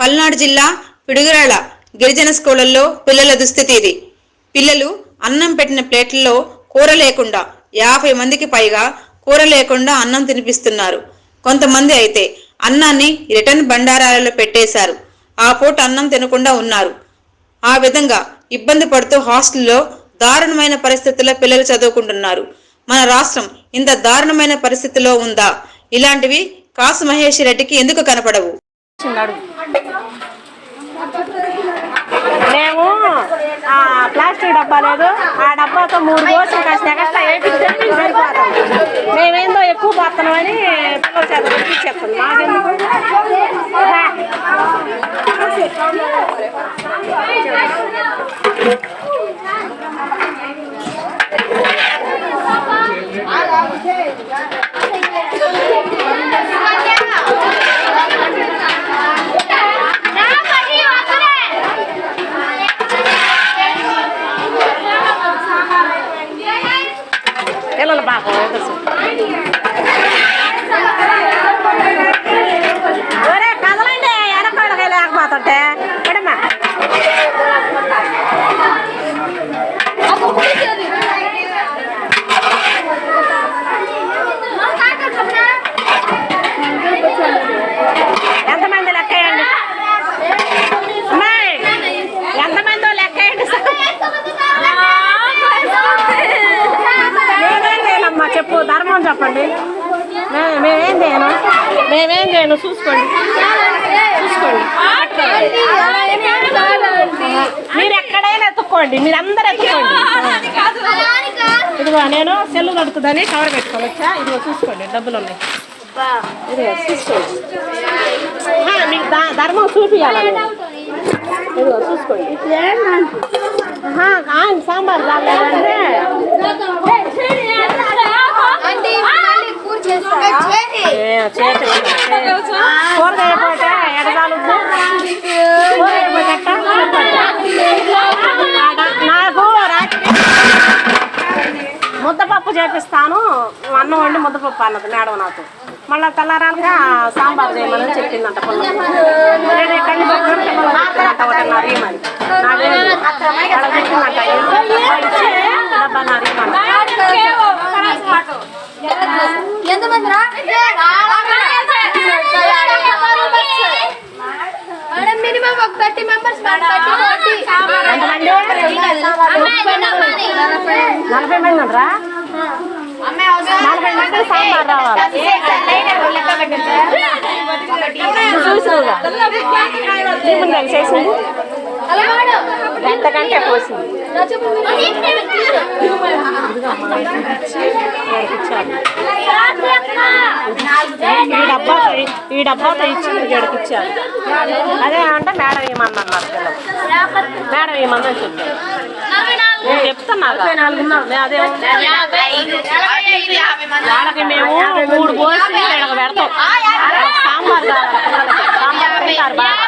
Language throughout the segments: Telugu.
పల్నాడు జిల్లా పిడుగురాళ గిరిజన స్కూళ్ళలో పిల్లల దుస్థితి ఇది. పిల్లలు అన్నం పెట్టిన ప్లేట్లలో కూర లేకుండా యాభై మందికి పైగా కూర లేకుండా అన్నం తినిపిస్తున్నారు. కొంతమంది అయితే అన్నాన్ని రిటర్న్ బండారాలలో పెట్టేశారు. ఆ పూట అన్నం తినకుండా ఉన్నారు. ఆ విధంగా ఇబ్బంది పడుతూ హాస్టల్లో దారుణమైన పరిస్థితుల్లో పిల్లలు చదువుకుంటున్నారు. మన రాష్ట్రం ఇంత దారుణమైన పరిస్థితిలో ఉందా? ఇలాంటివి కాసు మహేష్ రెడ్డికి ఎందుకు కనపడవు? చిన్నాడు మేము ఆ ప్లాస్టిక్ డబ్బా లేదు. ఆ డబ్బాతో మూడు రోజులు కాస్త ఎగస్ట్రా వేపిస్తే మీకు సరిపోతాం మేమేందో ఎక్కువ పోతున్నామని పిల్లల చేత తెప్పించేస్తాం మాకెందుకు? రా. మేమేం చేయను? మేమేం చేయను? చూసుకోండి. చూసుకోండి. మీరు ఎక్కడైనా ఎత్తుక్కోండి మీరు అందరు ఎత్తుకోండి. ఇదిగో నేను సెల్లు దొరుకుతుందని కవర్ పెట్టుకొని వచ్చా? ఇదిగో చూసుకోండి. డబ్బులు ఉన్నాయి. ఇదిగో చూసుకోండి. మీకు ధర్మం ఇదిగో చూసుకోండి. సాంబార్ రాలేదంటే. ఏ, చేతి కూరగాయ పోతే ఎడగాలు కూరగాయ పోతే నాకు ముద్దపప్పు చేపిస్తాను. అన్నం వండి ముద్దపప్పు అన్నది మేడం నాతో మళ్ళీ తెల్లారాలుగా సాంబార్ చేయమని చెప్పిందంట పిల్లలు నేనే కందిపప్పు పిల్లలు చెప్పిందంట ఒకటిన్నర ఇవ్వమని నాకేం వాళ్ళకి చెప్పిందంట డబ్బా ఇచ్చి డబ్బాన్నర ఇవ్వమని ఎంతమంది రా మేడం మినిమం ఒక థర్టీ మెంబర్స్ ఎంతమంది నలభై మంది ఉండరా నలభై మంది సాంబార్ రావాలి చేసింది ఎంతకంటే పోసింది ఈ డబ్బాతో ఈ డబ్బాతో ఇచ్చి ఇచ్చారు అదే అంటే మేడం ఏమన్నారు పిల్లలు మేడం ఏమన్నా చెప్పారు నేను చెప్తున్నా అదే వాళ్ళకి మేము మూడు పోసి వీళ్ళకి పెడతాం. సాంబార్. సాంబార్ తింటారు బాగా.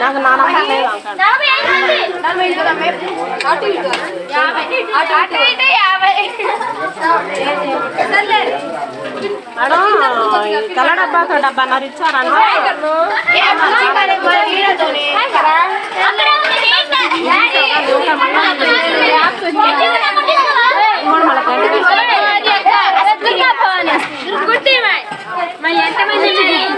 నాకు నా నంబర్ లేదు అంటాను మేడం ఈ తెల్ల డబ్బాతో డబ్బాన్నర ఇచ్చారంటే మూడు మళ్ళీ మళ్ళీ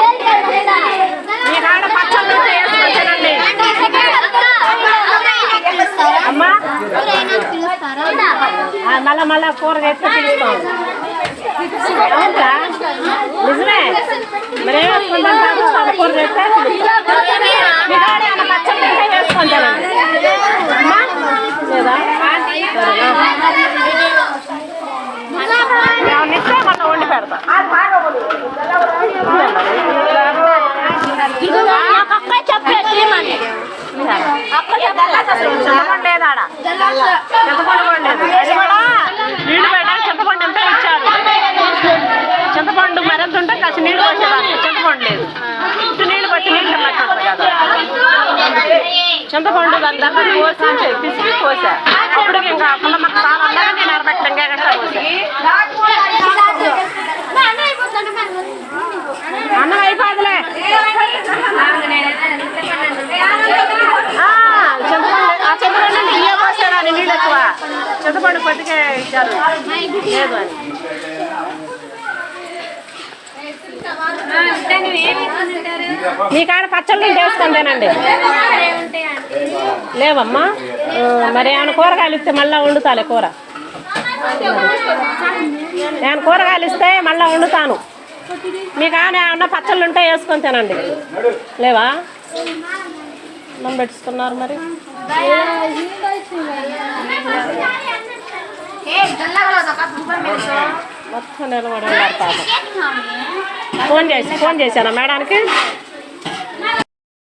మళ్ళా కూర చేస్తే పిలుస్తాను అవునా నిజమే. మరే కొంచెం తాగుతాను కూర చేస్తే లేదా? నిస్తే మరింత ఉంటే కాస్త చింతపండు లేదు. ఇటు నీళ్ళు పట్టి నీళ్ళు అన్నట్టు కదా. చింతపండు దాని దగ్గర పోసి పిసికి పోసా. అప్పుడు ఇంకా అప్పుడు మాకు చాలా ఉండగా నేను అరబెట్టడం గంట పోసా. అన్నం అయిపోదులే. చింతపండు ఆ చింతపండు ఇయ్య పోసేదాన్ని నీళ్ళు ఎక్కువ. చింతపండు పట్టుకే ఇచ్చారు. లేదు అని మీ కాడ పచ్చళ్ళు ఉంటే వేసుకొని తినండి. లేవమ్మా. మరి ఏమైనా కూరగాయలు ఇస్తే మళ్ళీ వండుతాలే కూర. నేను కూరగాయలు ఇస్తే మళ్ళీ వండుతాను. మీకు ఆయన ఏమన్నా పచ్చళ్ళు ఉంటే వేసుకొని తినండి. లేవా? అన్నం పెట్టుకున్నారు మరి. మొత్తం నిలబడి ఉన్నారు పాపం. ఫోన్ చేసి ఫోన్ చేశానా మేడానికి?